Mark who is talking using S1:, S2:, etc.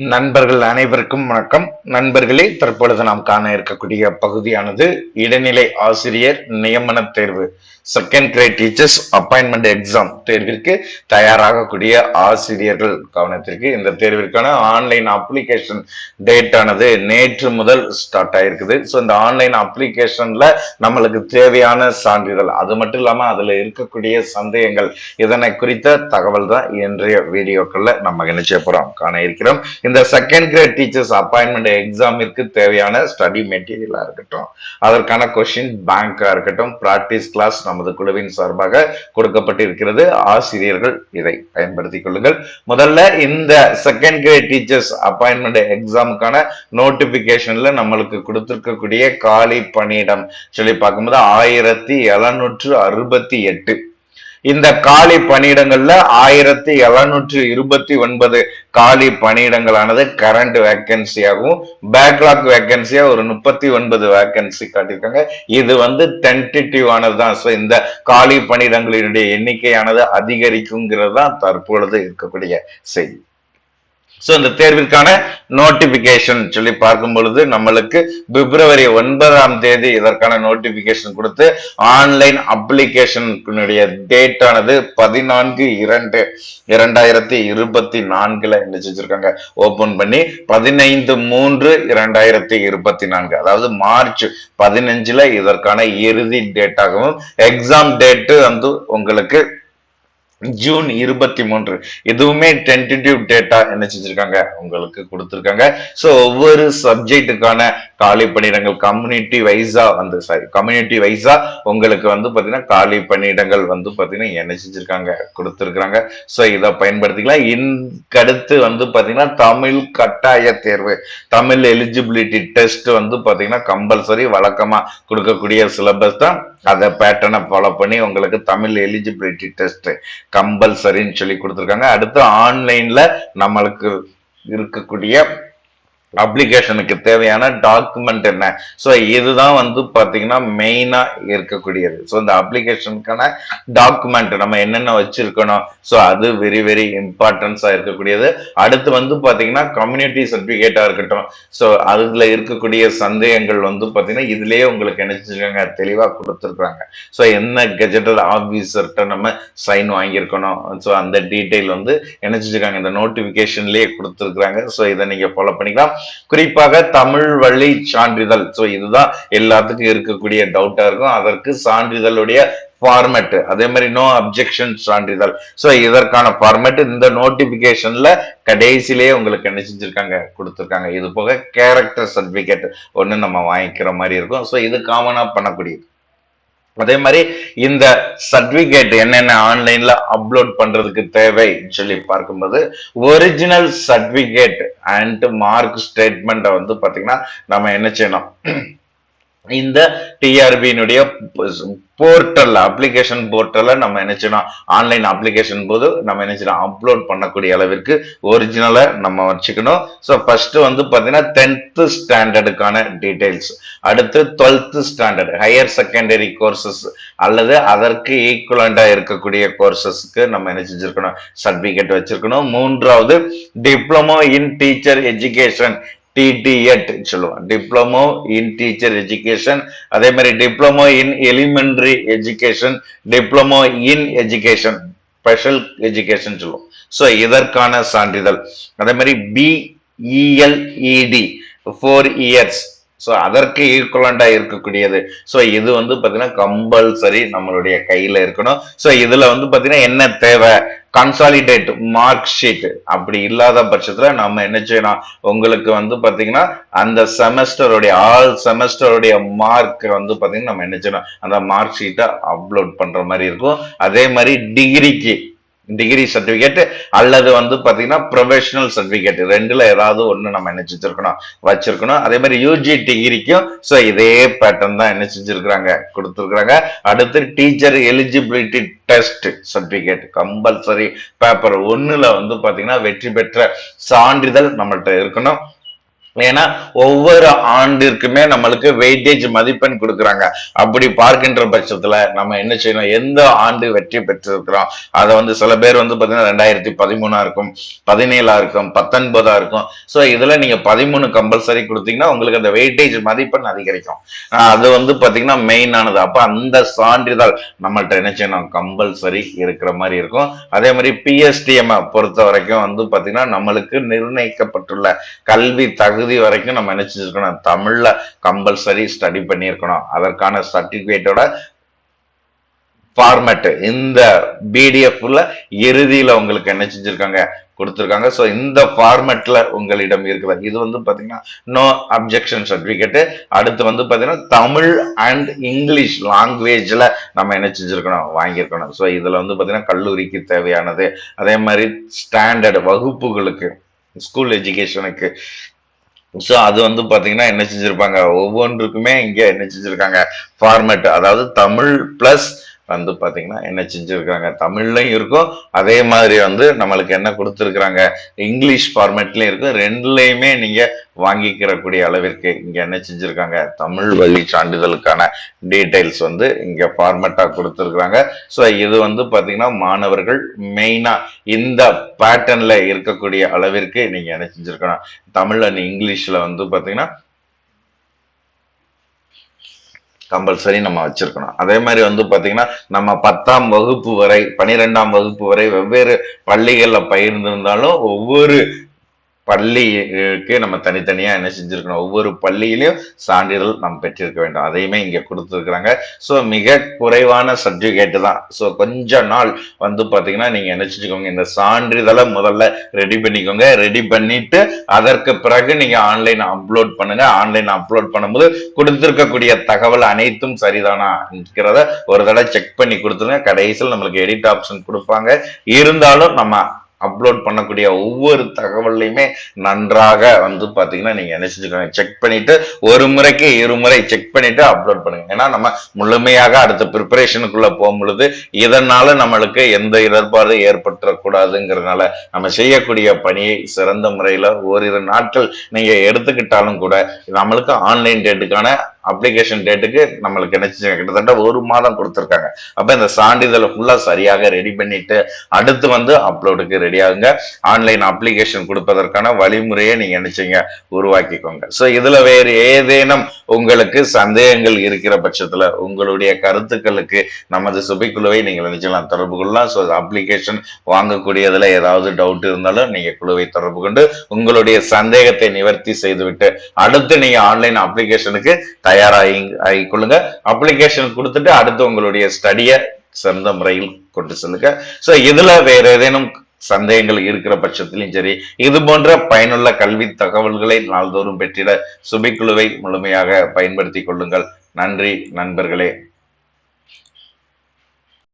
S1: நண்பர்கள் அனைவருக்கும் வணக்கம். நண்பர்களே தற்பொழுது நாம் காண இருக்கக்கூடிய பகுதியானது இடைநிலை ஆசிரியர் நியமன தேர்வு. Second grade teachers appointment exam தேர்விற்கு தயாராகக்கூடிய ஆசிரியர்கள் கவனத்திற்கு இந்த தேர்விற்கான ஆன்லைன் அப்ளிகேஷன் டேட் ஆனது நேற்று முதல் ஸ்டார்ட் ஆயிருக்குது. ஸோ இந்த ஆன்லைன் அப்ளிகேஷன்ல நம்மளுக்கு தேவையான சான்றிதழ் அது மட்டும் இல்லாமல் அதில் இருக்கக்கூடிய சந்தேகங்கள் இதனை குறித்த தகவல் தான் இன்றைய வீடியோக்களில் நம்ம நினைச்ச போகிறோம் காண இருக்கிறோம். இந்த செகண்ட் கிரேட் டீச்சர்ஸ் அப்பாயின்மெண்ட் எக்ஸாமிற்கு தேவையான ஸ்டடி மெட்டீரியலாக இருக்கட்டும் அதற்கான கொஷின் பேங்காக இருக்கட்டும் ப்ராக்டிஸ் கிளாஸ் நம்ம நமது குழுவின் சார்பாக கொடுக்கப்பட்டிருக்கிறது. ஆசிரியர்கள் இதை பயன்படுத்திக் கொள்ளுங்கள். முதல்ல இந்த செகண்ட் கிரேட் டீச்சர்ஸ் அப்பாயின்மெண்ட் எக்ஸாமுக்கான நோட்டிபிகேஷன்ல நம்மளுக்கு கொடுத்திருக்கக்கூடிய காலி பணியிடம். சொல்லி பார்க்கும்போது ஆயிரத்தி எழுநூற்று அறுபத்தி எட்டு. இந்த காலி பணியிடங்கள்ல ஆயிரத்தி எழுநூற்றி இருபத்தி ஒன்பது காலி பணியிடங்களானது கரண்ட் வேக்கன்சியாகவும் பேக்லாக் வேக்கன்சியா ஒரு முப்பத்தி ஒன்பது வேக்கன்சி காட்டியிருக்காங்க. இது வந்து டென்டேட்டிவ் ஆனதுதான் ஸோ இந்த காலி பணியிடங்களினுடைய எண்ணிக்கையானது அதிகரிக்குங்கிறது தான் தற்பொழுது இருக்கக்கூடிய செய்தி. ஸோ இந்த தேர்விற்கான நோட்டிபிகேஷன் சொல்லி பார்க்கும் பொழுது நம்மளுக்கு பிப்ரவரி ஒன்பதாம் தேதி இதற்கான நோட்டிபிகேஷன் கொடுத்து ஆன்லைன் அப்ளிகேஷனுடைய டேட் ஆனது பதினான்கு இரண்டு இரண்டாயிரத்தி இருபத்தி நான்குல என்ன செஞ்சிருக்காங்க ஓபன் பண்ணி பதினைந்து மூன்று இரண்டாயிரத்தி இருபத்தி நான்கு. அதாவது மார்ச் பதினஞ்சுல இதற்கான இறுதி டேட்டாகவும் எக்ஸாம் டேட்டு வந்து உங்களுக்கு ஜூன் இருபத்தி மூன்று. இதுவுமே டென்டேட்டிவ் டேட்டா என்ன செஞ்சிருக்காங்க? உங்களுக்கு கொடுத்துருக்காங்க. ஸோ ஒவ்வொரு சப்ஜெக்டுக்கான காலி பணியிடங்கள் கம்யூனிட்டி வைஸா வந்து சாரி கம்யூனிட்டி வைஸா உங்களுக்கு வந்து பாத்தீங்கன்னா காலி பணியிடங்கள் வந்து பாத்தீங்கன்னா என்ன செஞ்சிருக்காங்க? கொடுத்துருக்காங்க ஸோ இதை பயன்படுத்திக்கலாம். இன்கடுத்து வந்து பாத்தீங்கன்னா தமிழ் கட்டாய தேர்வு. தமிழ் எலிஜிபிலிட்டி டெஸ்ட் வந்து பாத்தீங்கன்னா கம்பல்சரி வழக்கமா கொடுக்கக்கூடிய சிலபஸ் தான். அதை பேட்டர்னை ஃபாலோ பண்ணி உங்களுக்கு தமிழ் எலிஜிபிலிட்டி டெஸ்ட் கம்பல்சரின்னு சொல்லி கொடுத்துருக்காங்க. அடுத்து ஆன்லைன்ல நம்மளுக்கு இருக்கக்கூடிய அப்ளிகேஷனுக்கு தேவையான டாக்குமெண்ட் என்ன? ஸோ இதுதான் வந்து பார்த்தீங்கன்னா மெயினாக இருக்கக்கூடியது. ஸோ இந்த அப்ளிகேஷனுக்கான டாக்குமெண்ட் நம்ம என்னென்ன வச்சிருக்கணும்? ஸோ அது வெரி வெரி இம்பார்ட்டன்ஸாக இருக்கக்கூடியது. அடுத்து வந்து பார்த்தீங்கன்னா கம்யூனிட்டி சர்டிஃபிகேட்டாக இருக்கட்டும். ஸோ அதில் இருக்கக்கூடிய சந்தேகங்கள் வந்து பார்த்தீங்கன்னா இதுலேயே உங்களுக்கு நினைச்சிருக்காங்க தெளிவாக கொடுத்துருக்குறாங்க. ஸோ என்ன கெஜெட்டட் ஆஃபீஸர்கிட்ட நம்ம சைன் வாங்கியிருக்கணும்? ஸோ அந்த டீட்டெயில் வந்து நினைச்சிருக்காங்க இந்த நோட்டிஃபிகேஷன்லேயே கொடுத்துருக்குறாங்க. ஸோ இதை நீங்கள் ஃபாலோ பண்ணிக்கலாம். குறிப்பாக தமிழ் வழி சான்றிதழ். ஸோ இதுதான் எல்லாத்துக்கும் இருக்கக்கூடிய டவுட்டா இருக்கும். அதற்கு சான்றிதழுடைய ஃபார்மேட் அதே மாதிரி நோ அப்ஜெக்ஷன் சான்றிதழ். ஸோ இதற்கான ஃபார்மேட் இந்த நோட்டிபிகேஷன்ல கடைசியிலேயே உங்களுக்கு என்ன செஞ்சிருக்காங்க? கொடுத்துருக்காங்க. இது போக கேரக்டர் சர்டிபிகேட் ஒன்று நம்ம வாங்கிக்கிற மாதிரி இருக்கும். ஸோ இது காமனா பண்ணக்கூடியது. அதே மாதிரி இந்த சர்டிபிகேட் என்னென்ன ஆன்லைன்ல அப்லோட் பண்றதுக்கு தேவை சொல்லி பார்க்கும்போது ஒரிஜினல் சர்டிபிகேட் அண்ட் மார்க் ஸ்டேட்மெண்ட்டை வந்து பாத்தீங்கன்னா நம்ம என்ன செய்யணும்? இந்த டிஆர்பியினுடைய போர்ட்டல் அப்ளிகேஷன் போர்ட்டல்ல நம்ம என்ன செய்யணும்? ஆன்லைன் அப்ளிகேஷன் போது நம்ம என்ன செய்யணும்? அப்லோட் பண்ணக்கூடிய அளவிற்கு ஒரிஜினலை நம்ம வச்சுக்கணும். ஸோ ஃபர்ஸ்ட் வந்து பார்த்தீங்கன்னா டென்த்து ஸ்டாண்டர்டுக்கான டீட்டெயில்ஸ் அடுத்து twelfth standard higher secondary courses அல்லது அதற்கு ஈக்குவலண்டாக இருக்கக்கூடிய கோர்சஸ்க்கு நம்ம என்ன செஞ்சிருக்கணும்? சர்டிபிகேட் வச்சிருக்கணும். மூன்றாவது diploma in teacher education D T Ed சொல்லுவோம் டிப்ளமோ இன் டீச்சர் எஜுகேஷன் அதே மாதிரி diploma in elementary education diploma in education special education சொல்லுவோம். ஸோ இதற்கான சான்றிதழ். அதே மாதிரி பிஇஎல்இடி ஃபோர் இயர்ஸ் ஸோ அதற்கு ஈக்குவலண்டாக இருக்கக்கூடியது. ஸோ இது வந்து பார்த்தீங்கன்னா கம்பல்சரி நம்மளுடைய கையில் இருக்கணும். ஸோ இதில் வந்து பார்த்தீங்கன்னா என்ன தேவை? கன்சாலிடேட் மார்க் ஷீட் அப்படி இல்லாத பட்சத்துல நம்ம என்ன செய்யணும் உங்களுக்கு வந்து பாத்தீங்கன்னா அந்த செமஸ்டருடைய ஆல் செமஸ்டருடைய மார்க் வந்து பாத்தீங்கன்னா நம்ம என்ன செய்யணும் அந்த மார்க் ஷீட்டை அப்லோட் பண்ற மாதிரி இருக்கும். அதே மாதிரி டிகிரிக்கு டிகிரி சர்டிபிகேட் அல்லது வந்து பார்த்தீங்கன்னா ப்ரொஃபஷனல் சர்டிபிகேட் ரெண்டுல ஏதாவது ஒன்று நம்ம என்ன செஞ்சிருக்கணும்? வச்சிருக்கணும். அதே மாதிரி யூஜி டிகிரிக்கும் ஸோ இதே பேட்டர்ன் தான் என்ன செஞ்சிருக்கிறாங்க? கொடுத்துருக்குறாங்க. அடுத்து teacher eligibility test certificate compulsory paper ஒன்றில் வந்து பார்த்தீங்கன்னா வெற்றி பெற்ற சான்றிதழ் நம்மள்கிட்ட இருக்கணும். ஏன்னா ஒவ்வொரு ஆண்டிற்குமே நம்மளுக்கு வெயிட்டேஜ் மதிப்பெண் கொடுக்குறாங்க. அப்படி பார்க்கின்ற பட்சத்துல நம்ம என்ன செய்யணும்? எந்த ஆண்டு வெற்றி பெற்றிருக்கிறோம்? அதை வந்து சில பேர் வந்து பார்த்தீங்கன்னா ரெண்டாயிரத்தி பதிமூணா இருக்கும் பதினேழா இருக்கும் பத்தொன்பதா இருக்கும். ஸோ இதுல நீங்க பதிமூணு கம்பல்சரி கொடுத்தீங்கன்னா உங்களுக்கு அந்த வெயிட்டேஜ் மதிப்பெண் அதிகரிக்கும். அது வந்து பார்த்தீங்கன்னா மெயினானது அப்போ அந்த சான்றிதழ் நம்மள்கிட்ட என்ன செய்யணும்? கம்பல்சரி இருக்கிற மாதிரி இருக்கும். அதே மாதிரி பிஎஸ்டிஎம் பொறுத்த வரைக்கும் வந்து பார்த்தீங்கன்னா நம்மளுக்கு நிர்ணயிக்கப்பட்டுள்ள கல்வி தகுதி வரைக்கும் நம்ம என்ன செஞ்சிருக்கணும் தமிழ்ல கம்பல்சரி ஸ்டடி பண்ணியிருக்கணும். அதற்கான சர்டிபிகேட்டோட ஃபார்மேட் இந்த பிடிஎஃப்ல இறுதியில உங்களுக்கு என்ன செஞ்சிருக்காங்க கொடுத்துருக்காங்க. ஸோ இந்த ஃபார்மேட்ல உங்களிடம் இருக்குது இது வந்து பாத்தீங்கன்னா நோ அப்ஜெக்ஷன் சர்டிஃபிகேட்டு அடுத்து வந்து பாத்தீங்கன்னா தமிழ் அண்ட் இங்கிலீஷ் லாங்குவேஜ்ல நம்ம என்ன செஞ்சிருக்கணும் வாங்கியிருக்கணும். ஸோ இதுல வந்து பாத்தீங்கன்னா கல்லூரிக்கு தேவையானது. அதே மாதிரி ஸ்டாண்டர்ட் வகுப்புகளுக்கு ஸ்கூல் எஜுகேஷனுக்கு ஸோ அது வந்து பார்த்தீங்கன்னா என்ன செஞ்சுருப்பாங்க? ஒவ்வொன்றுக்குமே இங்கே என்ன செஞ்சுருக்காங்க? ஃபார்மேட் அதாவது தமிழ் ப்ளஸ் வந்து பார்த்தீங்கன்னா என்ன செஞ்சிருக்காங்க? தமிழ்லையும் இருக்கும் அதே மாதிரி வந்து நம்மளுக்கு என்ன கொடுத்துருக்குறாங்க? இங்கிலீஷ் ஃபார்மேட்லேயும் இருக்கும் ரெண்டுலேயுமே நீங்கள் வாங்கிக்கிறக்கூடிய அளவிற்கு இங்கே என்ன செஞ்சுருக்காங்க? தமிழ் வழி சான்றிதழுக்கான டீட்டெயில்ஸ் வந்து இங்கே ஃபார்மெட்டாக கொடுத்துருக்குறாங்க. ஸோ இது வந்து பார்த்தீங்கன்னா மாணவர்கள் மெயினாக இந்த பேட்டர்னில் இருக்கக்கூடிய அளவிற்கு நீங்கள் என்ன செஞ்சுருக்கலாம் தமிழ் அண்ட் இங்கிலீஷில் வந்து பார்த்தீங்கன்னா கம்பல்சரி நம்ம வச்சிருக்கணும். அதே மாதிரி வந்து பார்த்தீங்கன்னா நம்ம பத்தாம் வகுப்பு வரை பனிரெண்டாம் வகுப்பு வரை வெவ்வேறு பள்ளிகளில் பயிர்ந்திருந்தாலும் ஒவ்வொரு பள்ளிக்கு நம்ம தனித்தனியாக என்ன செஞ்சுருக்கணும்? ஒவ்வொரு பள்ளியிலையும் சான்றிதழ் நம்ம பெற்றிருக்க வேண்டும். அதையுமே இங்கே கொடுத்துருக்குறாங்க. ஸோ மிக குறைவான சர்டிஃபிகேட்டு தான். ஸோ கொஞ்ச நாள் வந்து பார்த்தீங்கன்னா நீங்கள் என்ன செஞ்சுக்கோங்க? இந்த சான்றிதழை முதல்ல ரெடி பண்ணிக்கோங்க. ரெடி பண்ணிட்டு அதற்கு பிறகு நீங்கள் ஆன்லைன் அப்லோட் பண்ணுங்க. ஆன்லைன் அப்லோட் பண்ணும்போது கொடுத்துருக்கக்கூடிய தகவல் அனைத்தும் சரிதானா இருக்கிறத ஒரு தடவை செக் பண்ணி கொடுத்துருங்க. கடைசியில் நம்மளுக்கு எடிட் ஆப்ஷன் கொடுப்பாங்க. இருந்தாலும் நம்ம அப்லோட் பண்ணக்கூடிய ஒவ்வொரு தகவல்லையுமே நன்றாக வந்து பார்த்தீங்கன்னா நீங்கள் என்ன செஞ்சுக்கோங்க? செக் பண்ணிட்டு ஒரு முறைக்கு இருமுறை செக் பண்ணிட்டு அப்லோட் பண்ணுங்க. ஏன்னா நம்ம முழுமையாக அடுத்த ப்ரிப்பரேஷனுக்குள்ள போகும் பொழுது இதனால நம்மளுக்கு எந்த இடர்பாடு ஏற்பட்டுறக்கூடாதுங்கிறதுனால நம்ம செய்யக்கூடிய பணியை சிறந்த முறையில் ஓரிரு நாட்கள் நீங்கள் எடுத்துக்கிட்டாலும் கூட நம்மளுக்கு ஆன்லைன் டேட்டுக்கான அப்ளிகேஷன் டேட்டுக்கு நம்மளுக்கு என்ன கிட்டத்தட்ட ஒரு மாதம் கொடுத்துருக்காங்க. அப்ப இந்த சான்றிதழை ஃபுல்லா சரியாக ரெடி பண்ணிட்டு அடுத்து வந்து அப்லோடுக்கு ரெடி ஆகுங்க. ஆன்லைன் அப்ளிகேஷன் கொடுப்பதற்கான வழிமுறையை நீங்க நினைச்சீங்க உருவாக்கிக்கோங்க. ஸோ இதுல வேறு ஏதேனும் உங்களுக்கு சந்தேகங்கள் இருக்கிற பட்சத்துல உங்களுடைய கருத்துக்களுக்கு நமது சுபைக்குழுவை நீங்கள் நினைச்சலாம் தொடர்பு கொள்ளலாம். ஸோ அப்ளிகேஷன் வாங்கக்கூடியதுல ஏதாவது டவுட் இருந்தாலும் நீங்க குழுவை தொடர்பு கொண்டு உங்களுடைய சந்தேகத்தை நிவர்த்தி செய்துவிட்டு அடுத்து நீங்க ஆன்லைன் அப்ளிகேஷனுக்கு தயாராகி ஆகிக்கொள்ளுங்க. அப்ளிகேஷன் கொடுத்துட்டு அடுத்து உங்களுடைய ஸ்டடியை சிறந்த முறையில் கொண்டு செல்லுங்க. ஸோ இதுல வேற ஏதேனும் சந்தேகங்கள் இருக்கிற பட்சத்திலும் சரி இது போன்ற பயனுள்ள கல்வி தகவல்களை நாள்தோறும் பெற்றிட சுபிக்குழுவை முழுமையாக பயன்படுத்திக் கொள்ளுங்கள். நன்றி நண்பர்களே.